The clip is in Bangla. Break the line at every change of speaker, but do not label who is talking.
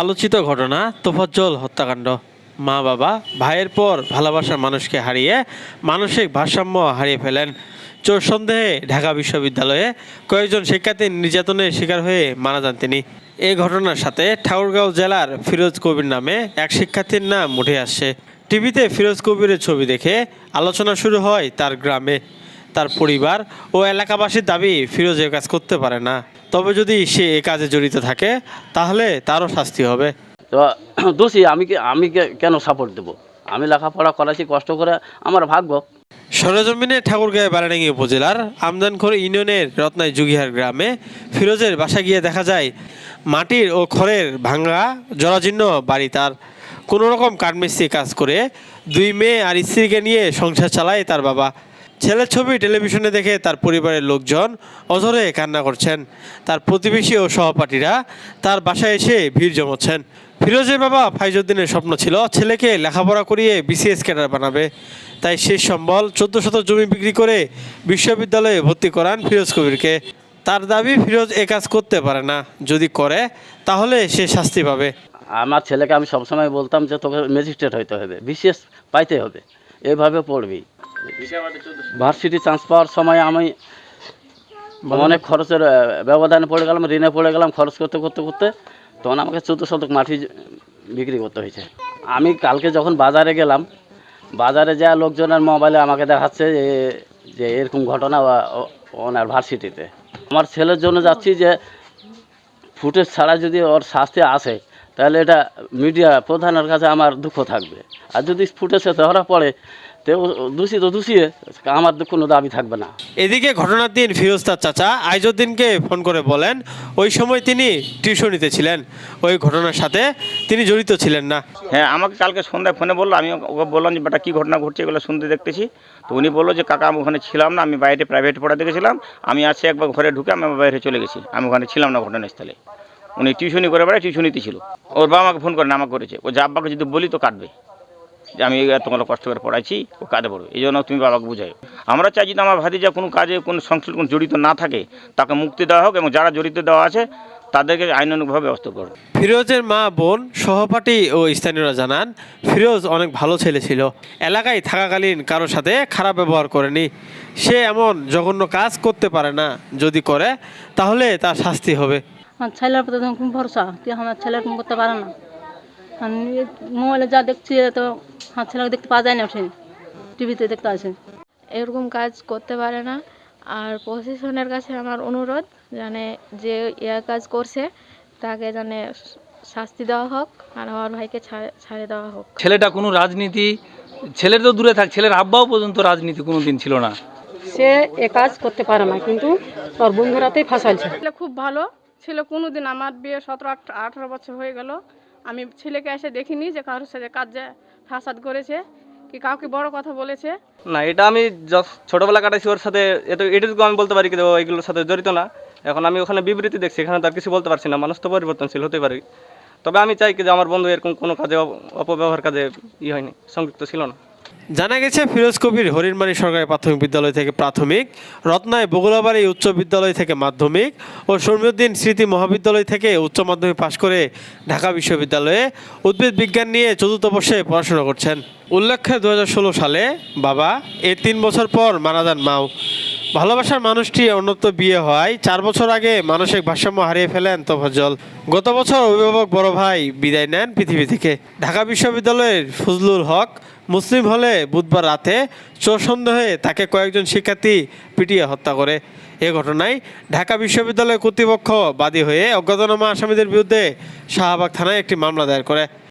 আলোচিত ঘটনা, তোফাজ্জল হত্যাকাণ্ড। মা, বাবা, ভাইয়ের পর ভালোবাসার মানুষকে হারিয়ে মানসিক ভারসাম্য হারিয়ে ফেলেন। চোর সন্দেহে ঢাকা বিশ্ববিদ্যালয়ে কয়েকজন শিক্ষার্থী নির্যাতনের শিকার হয়ে মারা যান তিনি। এ ঘটনার সাথে ঠাকুরগাঁও জেলার ফিরোজ কবির নামে এক শিক্ষার্থীর নাম উঠে আসছে টিভিতে ফিরোজ কবিরের ছবি দেখে আলোচনা শুরু হয় তার গ্রামে। তার পরিবার ও এলাকাবাসীর দাবি ফিরোজ এ কাজ করতে পারে না। তবে যদি সে এ কাজে জড়িত থাকে তাহলে তারও শাস্তি হবে।
তো দোষী আমি কি আমি কেন সাপোর্ট দেবো? আমি লেখাপড়া করাছি কষ্ট করে আমার ভাগ্য।
সরজমিনে ঠাকুরগাঁও বারাডাঙ্গি উপজেলার আমদানখোর ইউনিয়নের রত্নাই যুগিহার গ্রামে ফিরোজের বাসা গিয়ে দেখা যায় মাটির ও খড়ের ভাঙ্গা জরাজীর্ণ বাড়ি তার। কোনো রকম কাঠমিস্ত্রি কাজ করে দুই মেয়ে আর স্ত্রীকে নিয়ে সংসার চালায় তার বাবা। ছেলের ছবি টেলিভিশনে দেখে তার পরিবারের লোকজন অঝরে কান্না করছেন। তার প্রতিবেশী ও সহপাঠীরা তার বাসায় এসে ভিড় জমাচ্ছেন। ফিরোজের বাবা ফাইজুদ্দিনের স্বপ্ন ছিল ছেলেকে লেখাপড়া করিয়ে বিসিএস ক্যাডার বানাবে। তাই শেষ সম্বল চোদ্দ শত জমি বিক্রি করে বিশ্ববিদ্যালয়ে ভর্তি করান ফিরোজ কবিরকে। তার দাবি, ফিরোজ এ কাজ করতে পারে না। যদি করে, তাহলে সে শাস্তি পাবে।
আমার ছেলেকে আমি সবসময় বলতাম যে, তোকে ম্যাজিস্ট্রেট হইতে হবে বিশেষ পাইতে হবে। এভাবে পড়বি। ভার্সিটি চান্স পাওয়ার সময় আমি অনেক খরচের ব্যবধানে পড়ে গেলাম, ঋণে পড়ে গেলাম, খরচ করতে করতে করতে। তখন আমাকে চোদ্দ শতক মাটি বিক্রি করতে হয়েছে। আমি কালকে যখন বাজারে গেলাম, বাজারে যা লোকজনের মোবাইলে আমাকে দেখাচ্ছে যে এরকম ঘটনা ওনার ভার্সিটিতে আমার ছেলের জন্য যাচ্ছি যে, ফুটেজ ছাড়া যদি ওর শাস্তি আসে, তাহলে এটা মিডিয়া প্রধানের কাছে আমার দুঃখ থাকবে। আর যদি ফুটেজে ধরা পড়ে তো দূষিত দূষিয়ে আমার তো কোনো দাবি থাকবে না।
এদিকে ঘটনার দিন ফিরোজ তার চাচা আইজুদ্দিনকে ফোন করে বলেন ওই সময় তিনি টিউশনিতে ছিলেন। ওই ঘটনার সাথে তিনি জড়িত ছিলেন না।
হ্যাঁ আমাকে কালকে সন্ধ্যায় ফোনে বলল আমি ওকে বললাম যে বেটা কী ঘটনা ঘটছে এগুলো শুনতে দেখতেছি? তো উনি বলল যে কাকা আমি ওখানে ছিলাম না আমি বাইরে প্রাইভেট পড়াতে গেছিলাম আমি আসে একবার ঘরে ঢুকে আমি বাইরে চলে গেছি আমি ওখানে ছিলাম না ঘটনাস্থলে। উনি টিউশনি করে বেড়ায় টিউশনিতে ছিল। ওর বাবা আমাকে ফোন করে না আমাকে করেছে। ও যে আব্বাকে যদি বলি তো কাটবে। যে আমি তোমার কষ্ট করে পড়াইছি ও কাঁদে পড়বে। এই জন্য তুমি বাবাকে বুঝাই আমরা চাই যদি আমার ভাতিজা কোনো কাজে কোনো সংশ্লিষ্ট কোনো জড়িত না থাকে তাকে মুক্তি দেওয়া হোক এবং যারা জড়িত দেওয়া আছে তাদেরকে আইনানুগভাবে ব্যবস্থা করবে
ফিরোজের মা বোন সহপাঠী ও স্থানীয়রা জানান ফিরোজ অনেক ভালো ছেলে ছিল। এলাকায় থাকাকালীন কারোর সাথে খারাপ ব্যবহার করেনি। সে এমন জঘন্য কাজ করতে পারে না। যদি করে তাহলে তার শাস্তি হবে।
আমার ছেলের প্রতি তখন খুব ভরসা কি আমার ছেলে এরকম করতে পারে না। মোবাইলে যা দেখছি তো হাত ছেলেকে দেখতে পাওয়া যায় না ওঠে টিভিতে দেখতে আছে
এরকম কাজ করতে পারে না। আর প্রশাসনের কাছে আমার অনুরোধ জানে যে ইয়া কাজ করছে তাকে জানে শাস্তি দেওয়া হোক আর আমার ভাইকে ছাড়ে- ছাড়ে দেওয়া হোক।
ছেলেটা কোনো রাজনীতি ছেলের তো দূরে থাক ছেলের আব্বাও পর্যন্ত রাজনীতি কোনো দিন ছিল না।
সে এ কাজ করতে পারে না কিন্তু তোর বন্ধুরাতেই ফাঁসাইছে।
খুব ভালো। ছিল কোনো দিন আমার বিয়ে সতেরো আঠ- আঠারো বছর হয়ে গেল। আমি ছেলেকে এসে দেখিনি যে কারোর সাথে কাজে ফাসাদ করেছে, কি কাউকে বড় কথা বলেছে।
না, এটা আমি ছোটবেলা কাটাইছি ওর সাথে এত এটুকু আমি বলতে পারি কি ও এগুলোর সাথে জড়িত না। এখন আমি ওখানে বিবৃতি দেখছি, এখানে তার কিছু বলতে পারছি না, মানুষ তো পরিবর্তনশীল হতে পারে। তবে আমি চাই কি যে আমার বন্ধু এরকম কোনো কাজে অপব্যবহার কাজে ই হয়নি, সংযুক্ত ছিল না।
জানা গেছে, ফিরোজ কবির হরিণমারি সরকারি প্রাথমিক বিদ্যালয় থেকে প্রাথমিক, রত্নায় বগুলাবাড়ি উচ্চ বিদ্যালয় থেকে মাধ্যমিক ও শর্মিউদ্দিন স্মৃতি মহাবিদ্যালয় থেকে উচ্চ মাধ্যমিক পাশ করে ঢাকা বিশ্ববিদ্যালয়ে উদ্ভিদ বিজ্ঞান নিয়ে চতুর্থ বর্ষে পড়াশোনা করছেন। উল্লেখ্য দু সালে বাবা এর তিন বছর পর মারা যান মাও। ভালোবাসার মানুষটি অন্যত্র বিয়ে হয়। চার বছর আগে মানসিক ভারসাম্য হারিয়ে ফেলেন তোফাজ্জল। গত বছর অভিভাবক বড় ভাই বিদায় নেন পৃথিবী থেকে। ঢাকা বিশ্ববিদ্যালয়ের ফজলুল হক মুসলিম হলে বুধবার রাতে চোর সন্দেহে তাকে কয়েকজন শিক্ষার্থী পিটিয়ে হত্যা করে। এ ঘটনায় ঢাকা বিশ্ববিদ্যালয় কর্তৃপক্ষ বাদী হয়ে অজ্ঞাতনামা আসামিদের বিরুদ্ধে শাহবাগ থানায় একটি মামলা দায়ের করে।